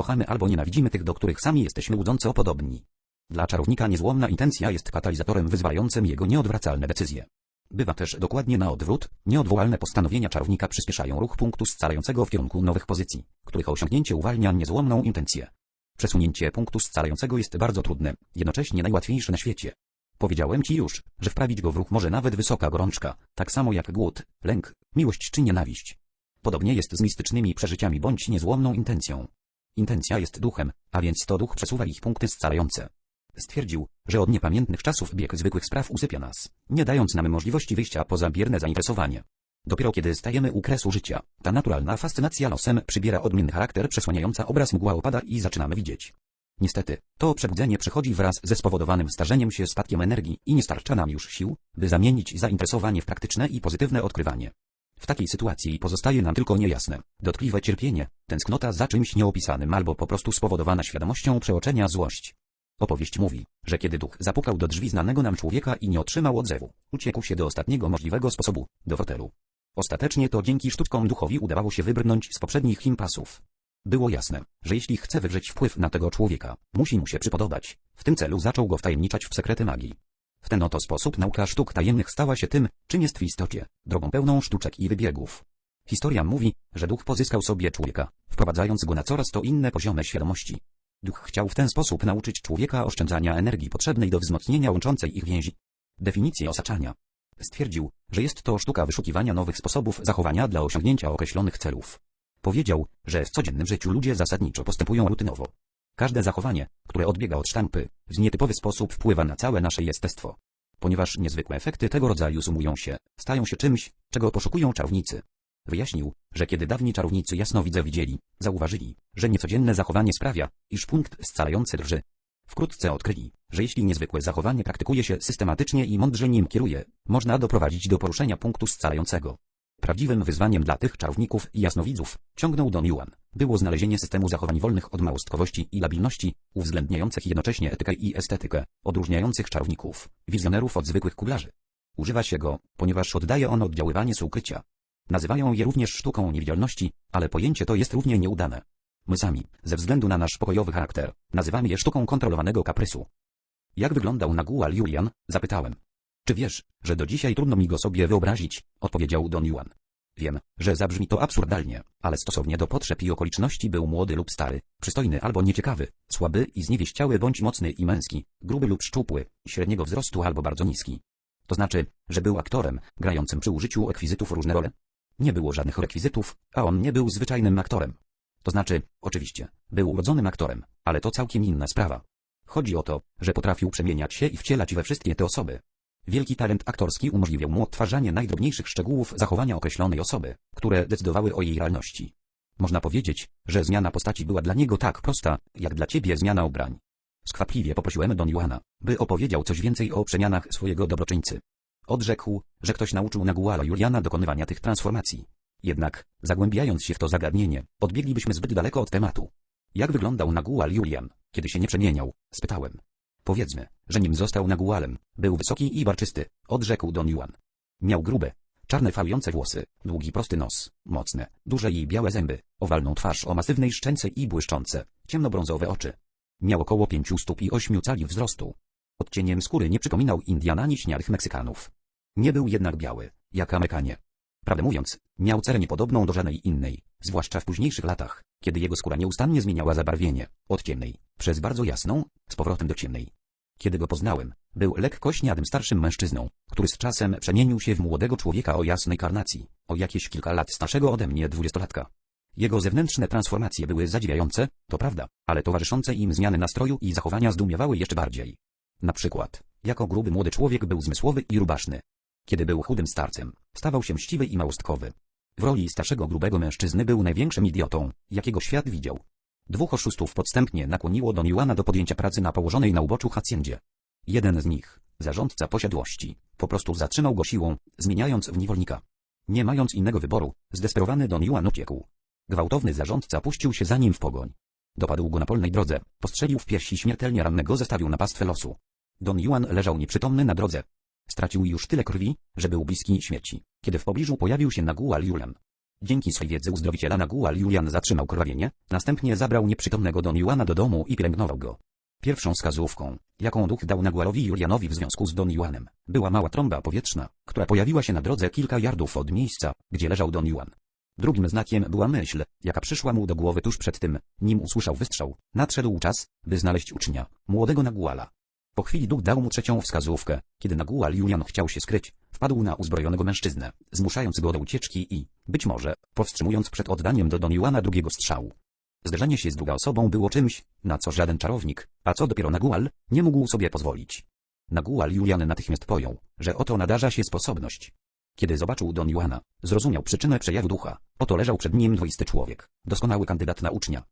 Kochamy albo nienawidzimy tych, do których sami jesteśmy łudząco podobni. Dla czarownika niezłomna intencja jest katalizatorem wyzwalającym jego nieodwracalne decyzje. Bywa też dokładnie na odwrót, nieodwołalne postanowienia czarownika przyspieszają ruch punktu scalającego w kierunku nowych pozycji, których osiągnięcie uwalnia niezłomną intencję. Przesunięcie punktu scalającego jest bardzo trudne, jednocześnie najłatwiejsze na świecie. Powiedziałem ci już, że wprawić go w ruch może nawet wysoka gorączka, tak samo jak głód, lęk, miłość czy nienawiść. Podobnie jest z mistycznymi przeżyciami bądź niezłomną intencją. Intencja jest duchem, a więc to duch przesuwa ich punkty scalające. Stwierdził, że od niepamiętnych czasów bieg zwykłych spraw usypia nas, nie dając nam możliwości wyjścia poza bierne zainteresowanie. Dopiero kiedy stajemy u kresu życia, ta naturalna fascynacja losem przybiera odmienny charakter przesłaniająca obraz mgła opada i zaczynamy widzieć. Niestety, to przebudzenie przychodzi wraz ze spowodowanym starzeniem się spadkiem energii i nie starcza nam już sił, by zamienić zainteresowanie w praktyczne i pozytywne odkrywanie. W takiej sytuacji pozostaje nam tylko niejasne, dotkliwe cierpienie, tęsknota za czymś nieopisanym albo po prostu spowodowana świadomością przeoczenia złość. Opowieść mówi, że kiedy duch zapukał do drzwi znanego nam człowieka i nie otrzymał odzewu, uciekł się do ostatniego możliwego sposobu, do fotelu. Ostatecznie to dzięki sztuczkom duchowi udawało się wybrnąć z poprzednich impasów. Było jasne, że jeśli chce wywrzeć wpływ na tego człowieka, musi mu się przypodobać. W tym celu zaczął go wtajemniczać w sekrety magii. W ten oto sposób nauka sztuk tajemnych stała się tym, czym jest w istocie, drogą pełną sztuczek i wybiegów. Historia mówi, że duch pozyskał sobie człowieka, wprowadzając go na coraz to inne poziomy świadomości. Duch chciał w ten sposób nauczyć człowieka oszczędzania energii potrzebnej do wzmocnienia łączącej ich więzi. Definicję osaczania. Stwierdził, że jest to sztuka wyszukiwania nowych sposobów zachowania dla osiągnięcia określonych celów. Powiedział, że w codziennym życiu ludzie zasadniczo postępują rutynowo. Każde zachowanie, które odbiega od sztampy, w nietypowy sposób wpływa na całe nasze jestestwo. Ponieważ niezwykłe efekty tego rodzaju sumują się, stają się czymś, czego poszukują czarownicy. Wyjaśnił, że kiedy dawni czarownicy jasnowidze widzieli, zauważyli, że niecodzienne zachowanie sprawia, iż punkt scalający drży. Wkrótce odkryli, że jeśli niezwykłe zachowanie praktykuje się systematycznie i mądrze nim kieruje, można doprowadzić do poruszenia punktu scalającego. Prawdziwym wyzwaniem dla tych czarowników i jasnowidzów, ciągnął Don Juan, było znalezienie systemu zachowań wolnych od małostkowości i labilności, uwzględniających jednocześnie etykę i estetykę, odróżniających czarowników, wizjonerów od zwykłych kuglarzy. Używa się go, ponieważ oddaje on oddziaływanie z ukrycia. Nazywają je również sztuką niewidzialności, ale pojęcie to jest równie nieudane. My sami, ze względu na nasz pokojowy charakter, nazywamy je sztuką kontrolowanego kaprysu. Jak wyglądał Nagual Julian? Zapytałem. Czy wiesz, że do dzisiaj trudno mi go sobie wyobrazić? Odpowiedział Don Juan. Wiem, że zabrzmi to absurdalnie, ale stosownie do potrzeb i okoliczności był młody lub stary, przystojny albo nieciekawy, słaby i zniewieściały bądź mocny i męski, gruby lub szczupły, średniego wzrostu albo bardzo niski. To znaczy, że był aktorem, grającym przy użyciu ekwizytów różne role? Nie było żadnych rekwizytów, a on nie był zwyczajnym aktorem. To znaczy, oczywiście, był urodzonym aktorem, ale to całkiem inna sprawa. Chodzi o to, że potrafił przemieniać się i wcielać we wszystkie te osoby. Wielki talent aktorski umożliwiał mu odtwarzanie najdrobniejszych szczegółów zachowania określonej osoby, które decydowały o jej realności. Można powiedzieć, że zmiana postaci była dla niego tak prosta, jak dla ciebie zmiana ubrań. Skwapliwie poprosiłem Don Juana, by opowiedział coś więcej o przemianach swojego dobroczyńcy. Odrzekł, że ktoś nauczył Naguala Juliana dokonywania tych transformacji. Jednak, zagłębiając się w to zagadnienie, odbieglibyśmy zbyt daleko od tematu. Jak wyglądał Nagual Julian, kiedy się nie przemieniał? Spytałem. Powiedzmy, że nim został Nagualem, był wysoki i barczysty, odrzekł Don Juan. Miał grube, czarne falujące włosy, długi prosty nos, mocne, duże i białe zęby, owalną twarz o masywnej szczęce i błyszczące, ciemnobrązowe oczy. Miał około pięciu stóp i ośmiu cali wzrostu. Odcieniem skóry nie przypominał Indian ani śniadych Meksykanów. Nie był jednak biały, jak Amerykanie. Prawdę mówiąc, miał cerę niepodobną do żadnej innej, zwłaszcza w późniejszych latach, kiedy jego skóra nieustannie zmieniała zabarwienie, od ciemnej, przez bardzo jasną, z powrotem do ciemnej. Kiedy go poznałem, był lekko śniadym starszym mężczyzną, który z czasem przemienił się w młodego człowieka o jasnej karnacji, o jakieś kilka lat starszego ode mnie dwudziestolatka. Jego zewnętrzne transformacje były zadziwiające, to prawda, ale towarzyszące im zmiany nastroju i zachowania zdumiewały jeszcze bardziej. Na przykład, jako gruby młody człowiek był zmysłowy i rubaszny. Kiedy był chudym starcem, stawał się mściwy i małostkowy. W roli starszego grubego mężczyzny był największym idiotą, jakiego świat widział. Dwóch oszustów podstępnie nakłoniło Don Juana do podjęcia pracy na położonej na uboczu hacjendzie. Jeden z nich, zarządca posiadłości, po prostu zatrzymał go siłą, zmieniając w niewolnika. Nie mając innego wyboru, zdesperowany Don Juan uciekł. Gwałtowny zarządca puścił się za nim w pogoń. Dopadł go na polnej drodze, postrzelił w piersi śmiertelnie rannego zestawił na pastwę losu. Don Juan leżał nieprzytomny na drodze. Stracił już tyle krwi, że był bliski śmierci, kiedy w pobliżu pojawił się Nagual Julian. Dzięki swej wiedzy uzdrowiciela Nagual Julian zatrzymał krwawienie, następnie zabrał nieprzytomnego Don Juana do domu i pielęgnował go. Pierwszą wskazówką, jaką duch dał Nagualowi Julianowi w związku z Don Juanem, była mała trąba powietrzna, która pojawiła się na drodze kilka yardów od miejsca, gdzie leżał Don Juan. Drugim znakiem była myśl, jaka przyszła mu do głowy tuż przed tym, nim usłyszał wystrzał. Nadszedł czas, by znaleźć ucznia, młodego Naguala. Po chwili duch dał mu trzecią wskazówkę. Kiedy Nagual Julian chciał się skryć, wpadł na uzbrojonego mężczyznę, zmuszając go do ucieczki i, być może, powstrzymując przed oddaniem do Don Juana drugiego strzału. Zderzenie się z druga osobą było czymś, na co żaden czarownik, a co dopiero Nagual, nie mógł sobie pozwolić. Nagual Julian natychmiast pojął, że oto nadarza się sposobność. Kiedy zobaczył Don Juana, zrozumiał przyczynę przejawu ducha. Oto leżał przed nim dwoisty człowiek, doskonały kandydat na ucznia.